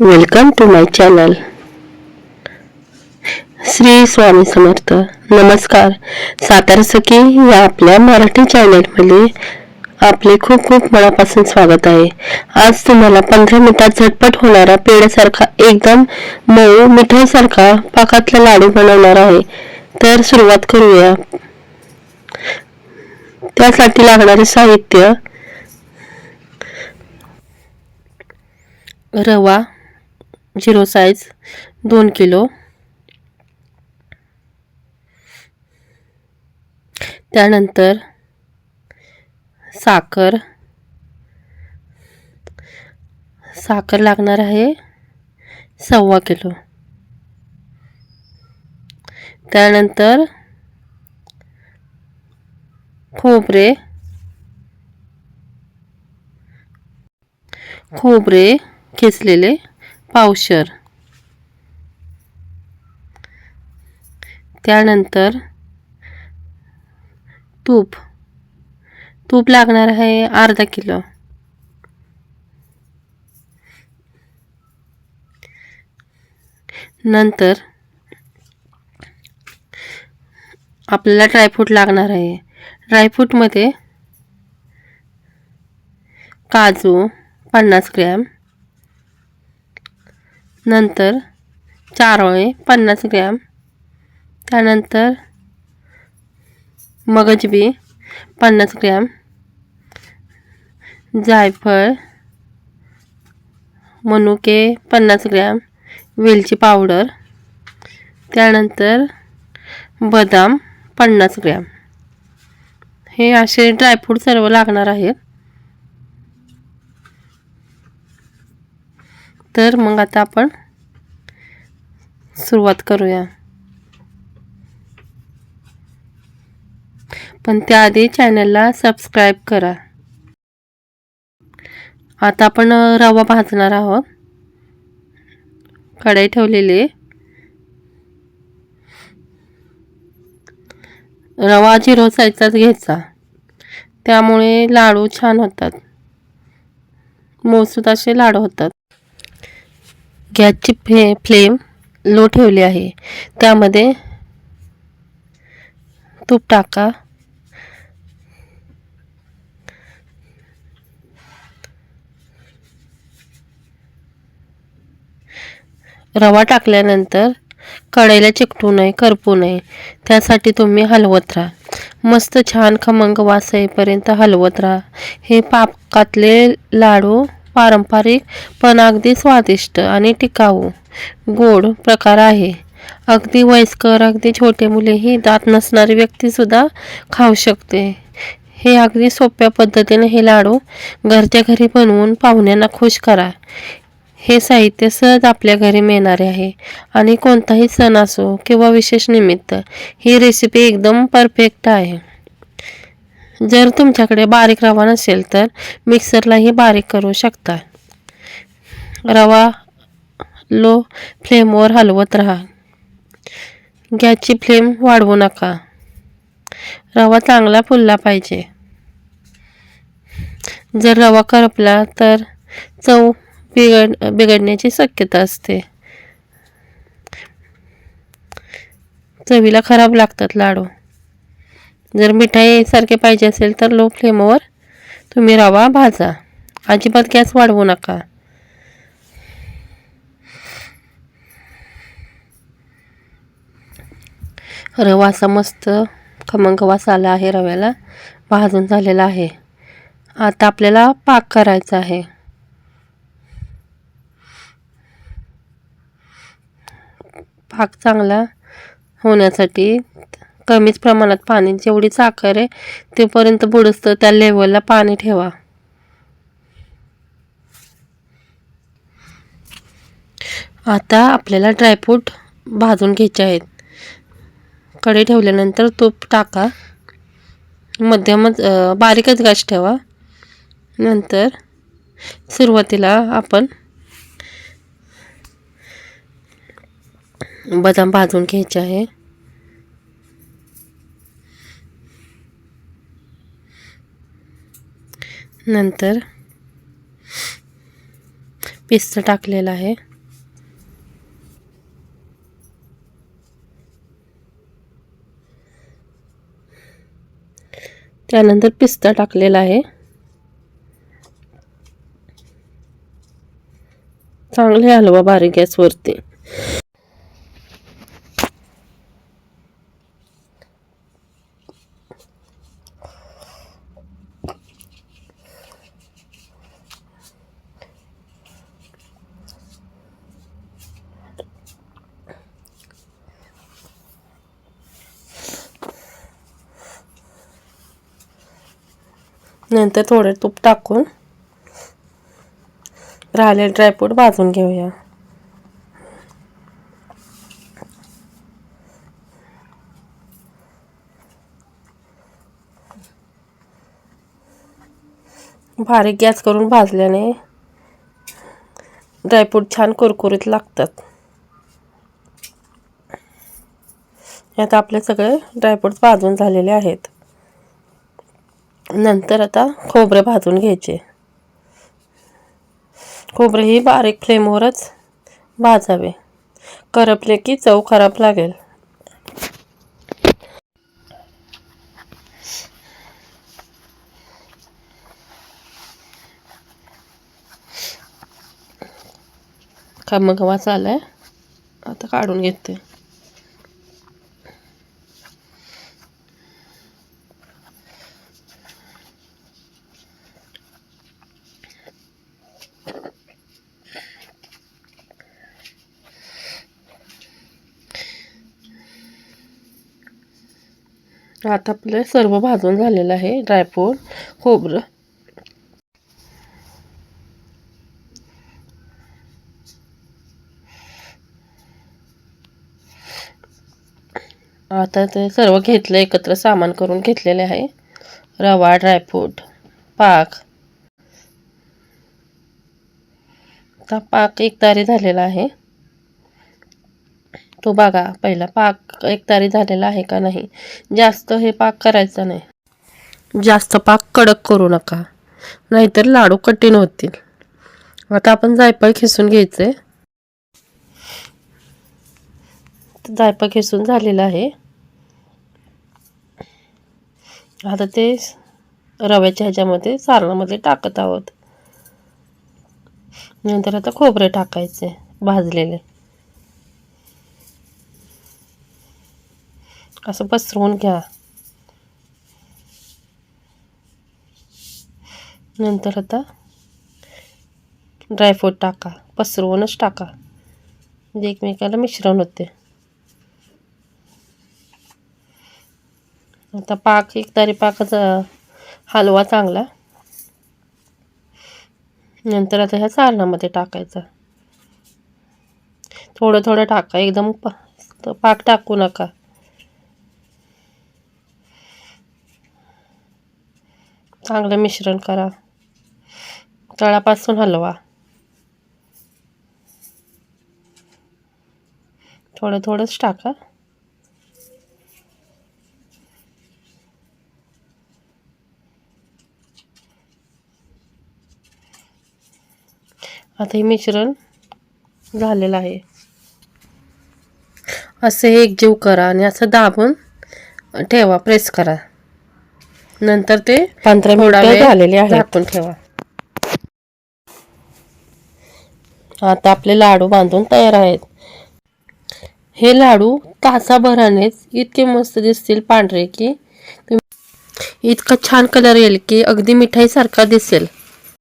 Welcome to my channel Shri Swami Samarth नमस्कार. सातारा सखी या आपल्या मराठी चॅनलमध्ये आपले खूप खूप मनापासून स्वागत आहे. आज तुम्हाला पंधरा मिनिटात झटपट होणारा पेड्यासारखा एकदम मऊ मिठाईसारखा पाकातला लाडू बनवणार आहे. तर सुरुवात करूया. त्यासाठी लागणारे साहित्य रवा झिरो साईज दोन किलो. त्यानंतर साखर. साखर लागणार आहे सव्वा किलो. त्यानंतर खोबरे. खोबरे खेचलेले पावशर. त्यानंतर तूप. तूप लागणार आहे अर्धा किलो. नंतर आपल्याला ड्रायफ्रूट लागणार आहे. ड्रायफ्रूटमध्ये काजू पन्नास ग्रॅम नंतर चारोळे पन्नास ग्रॅम. त्यानंतर मगजबी पन्नास ग्रॅम. जायफळ मनुके पन्नास ग्रॅम. वेलची पावडर. त्यानंतर बदाम पन्नास ग्रॅम. हे असे ड्रायफ्रूट सर्व लागणार आहेत. तर मग आता आपण सुरुवात करूया. पण त्याआधी चॅनलला सबस्क्राईब करा. आता आपण रवा भाजणार आहोत. कढई ठेवलेली रवा झिरो साईजचाच घ्यायचा. त्यामुळे लाडू छान होतात. मोसूद असे लाडू होतात. गॅसची फ्ले फ्लेम लो ठेवली आहे. त्यामध्ये तूप टाका. रवा टाकल्यानंतर कढईला चिकटू नये करपू नये. त्यासाठी तुम्ही हलवत राहा. मस्त छान खमंग वास येईपर्यंत हलवत राहा. हे पाकातले लाडू पारंपरिक पण अगदी स्वादिष्ट आणि टिकाऊ गोड प्रकार आहे. अगदी वयस्कर अगदी छोटे मुलेही दात नसणारी व्यक्तीसुद्धा खाऊ शकते. हे अगदी सोप्या पद्धतीने हे लाडू घरच्या घरी बनवून पाहुण्यांना खुश करा. हे साहित्य सहज आपल्या घरी मिळणारे आहे. आणि कोणताही सण असो किंवा विशेष निमित्त ही रेसिपी एकदम परफेक्ट आहे. जर तुमच्याकडे बारीक रवा नसेल तर मिक्सरलाही बारीक करू शकता. रवा लो फ्लेमवर हलवत राहा. गॅसची फ्लेम वाढवू नका. रवा चांगला फुलला पाहिजे. जर रवा करपला तर चव बिघड बिघडण्याची शक्यता असते. चवीला खराब लागतात लाडू. जर मिठाईसारखे पाहिजे असेल तर लो फ्लेमवर तुम्ही रवा भाजा. अजिबात गॅस वाढवू नका. रवा असा मस्त खमंग वास आला आहे रव्याला. भाजून झालेला आहे. आता आपल्याला पाक करायचा आहे. पाक चांगला होण्यासाठी कमीच प्रमाणात पाणी जेवढी साखर आहे तेपर्यंत बुडसतं त्या लेवलला पाणी ठेवा. आता आपल्याला ड्रायफ्रूट भाजून घ्यायचे आहेत. कढी ठेवल्यानंतर तूप टाका. मध्यमच बारीकच गॅस ठेवा. नंतर सुरुवातीला आपण बदाम भाजून घ्यायचे आहे. नंतर पिस्ता टाकलेलं आहे. त्यानंतर पिस्ता टाकलेला आहे. चांगले हलवा बारीक गॅसवरती. नंतर थोडे तूप टाकून राहिलेले ड्रायफ्रूट भाजून घेऊया. बारीक गॅस करून भाजल्याने ड्रायफ्रूट छान कुरकुरीत लागतात. यात आपले सगळे ड्रायफ्रूट भाजून झालेले आहेत. नंतर आता खोबरं भाजून घ्यायचे. खोबरे ही बारीक फ्लेमवरच भाजावे. करपले की चव खराब लागेल. खमगवा आलाय आता काढून घेते. आता आपलं सर्व भाजून झालेलं आहे ड्रायफ्रूट खोबरं. आता ते सर्व घेतलं एकत्र सामान करून घेतलेले आहे. रवा ड्रायफ्रूट पाक. आता पाक एकतारी झालेला आहे. तो बघा पहिला पाक एकतारी झालेला आहे का नाही? जास्त हे पाक करायचा नाही. जास्त पाक कडक करू नका. नाहीतर लाडू कठीण होतील. आता आपण जायफळ खिसून घ्यायचे जायफळ खिसून झालेलं आहे. आता ते रव्याच्या ह्याच्यामध्ये सारणामध्ये टाकत आहोत. नंतर आता खोबरे टाकायचे भाजलेले. असं पसरवून घ्या. नंतर आता ड्रायफ्रूट टाका. पसरवूनच टाका. म्हणजे एकमेकाला मिश्रण होते. आता पाक एक तारी पाकाचा हलवा चांगला. नंतर आता ह्या चालणामध्ये टाकायचं. थोडं थोडं टाका. एकदम पा पाक टाकू नका. चांगलं मिश्रण करा. तळापासून हलवा. थोडं थोडंच टाका. आता हे मिश्रण झालेलं आहे. असे एकजीव करा आणि असं दाबून ठेवा प्रेस करा. नंतर ते पंधरा मिनिट झालेले आहे झाकून ठेवा. आता आपले लाडू बांधून तयार आहेत. हे लाडू तासाभरानेच इतके मस्त दिसतील पांढरे की इतका छान कलर येईल की अगदी मिठाईसारखा दिसेल.